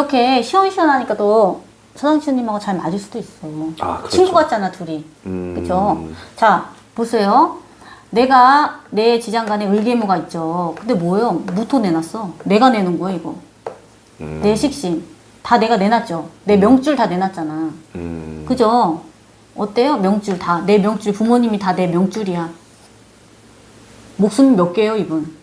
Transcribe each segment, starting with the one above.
이렇게 시원시원하니까 또 서당치님하고 잘 맞을 수도 있어. 아, 그렇죠. 친구 같잖아 둘이. 음. 그렇죠. 자 보세요. 내가 내 지장간에 을개무가 있죠. 근데 뭐예요? 무토 내놨어. 내가 내는 거야 이거. 음. 내 식신 다 내가 내놨죠. 내 명줄 다 내놨잖아. 음. 그죠? 어때요? 명줄 다. 내 명줄, 부모님이 다 내 명줄이야. 목숨 몇 개요, 이분?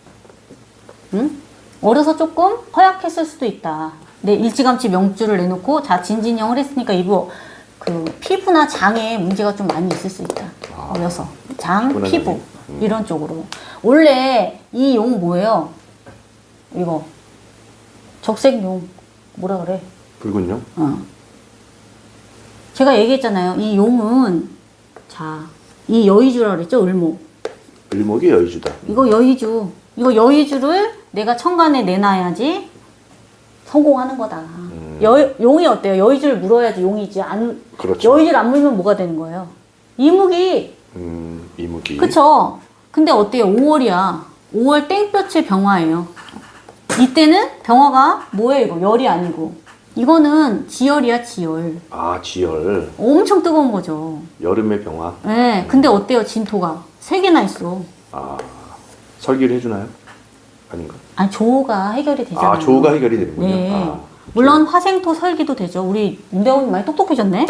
응? 어려서 조금 허약했을 수도 있다. 내 일찌감치 명줄을 내놓고, 자, 진진영을 했으니까 이거, 그, 피부나 장에 문제가 좀 많이 있을 수 있다. 아. 어려서. 장, 피부나 피부. 음. 이런 쪽으로. 원래 이 용 뭐예요? 이거. 적색용. 뭐라 그래? 붉은요? 어. 제가 얘기했잖아요. 이 용은 자, 이 여의주라 그랬죠, 을목. 을목이 여의주다. 이거 여의주. 이거 여의주를 내가 천간에 내놔야지 성공하는 거다. 여, 용이 어때요? 여의주를 물어야지 용이지. 안, 그렇죠. 여의주를 안 물면 뭐가 되는 거예요? 이목이 음, 이목이. 그쵸? 근데 어때요? 5월이야. 5월 땡볕의 병화예요. 이때는 병화가 뭐예요, 이거? 열이 아니고. 이거는 지열이야, 지열. 아, 지열. 엄청 뜨거운 거죠. 여름의 병화. 네, 근데 어때요, 진토가? 세 개나 있어. 아, 설계를 해주나요? 아닌가? 아니, 조가 해결이 되잖아요. 아, 조가 해결이 되는군요. 네. 아, 물론 화생토 설기도 되죠. 우리 윤대원님 많이 똑똑해졌네.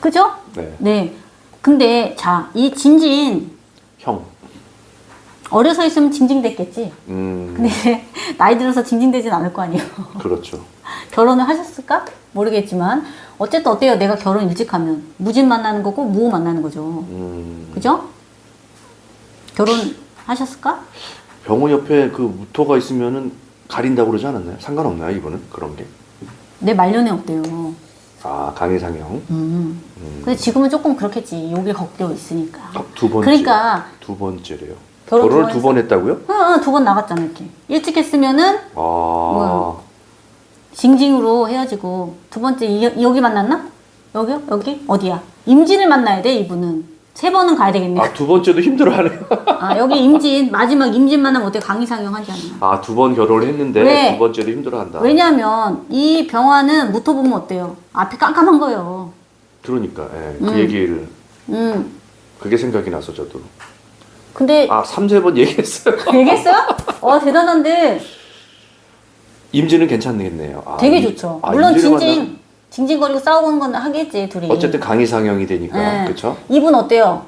그죠? 네. 네. 근데, 자, 이 진진, 형. 어려서 있으면 징징댔겠지. 음, 근데 나이 들어서 징징대진 않을 거 아니에요. 그렇죠. 결혼을 하셨을까? 모르겠지만 어쨌든 어때요? 내가 결혼 일찍 하면 무진 만나는 거고 무호 만나는 거죠. 음, 그죠? 결혼 하셨을까? 병호 옆에 그 무토가 있으면은 가린다고 그러지 않았나요? 상관없나요, 이분은? 그런 게? 내 말년에 어때요? 아, 강해상형. 음. 음. 근데 지금은 조금 그렇겠지. 욕이 걷겨 있으니까. 아, 두 번째. 그러니까 두 번째래요. 결혼 결혼을 두두번 했다고요? 두번 나갔잖아 이렇게. 일찍 했으면은 아? 징징으로 헤어지고 두 번째 이, 여기 만났나? 여기요? 여기? 어디야? 임진을 만나야 돼 이분은. 세 번은 가야 되겠네. 아, 두 번째도 힘들어하네요. 아 여기 임진 마지막 임진 만나면 어때 강의상영 하잖아. 아, 두 번 결혼을 했는데 왜? 두 번째도 힘들어한다. 왜냐하면 이 병화는 무토 보면 어때요? 앞이 깜깜한 거예요. 그러니까, 예, 그 음. 얘기를, 음. 그게 생각이 나서 저도. 근데 아, 삼세 번 얘기했어요. 얘기했어요? 와 대단한데 임진은 괜찮겠네요. 아, 되게 임- 좋죠. 아, 물론 임진을 만나- 징징거리고 싸우는 건 하겠지 둘이. 어쨌든 강의상형이 되니까, 네. 그쵸? 이분 어때요?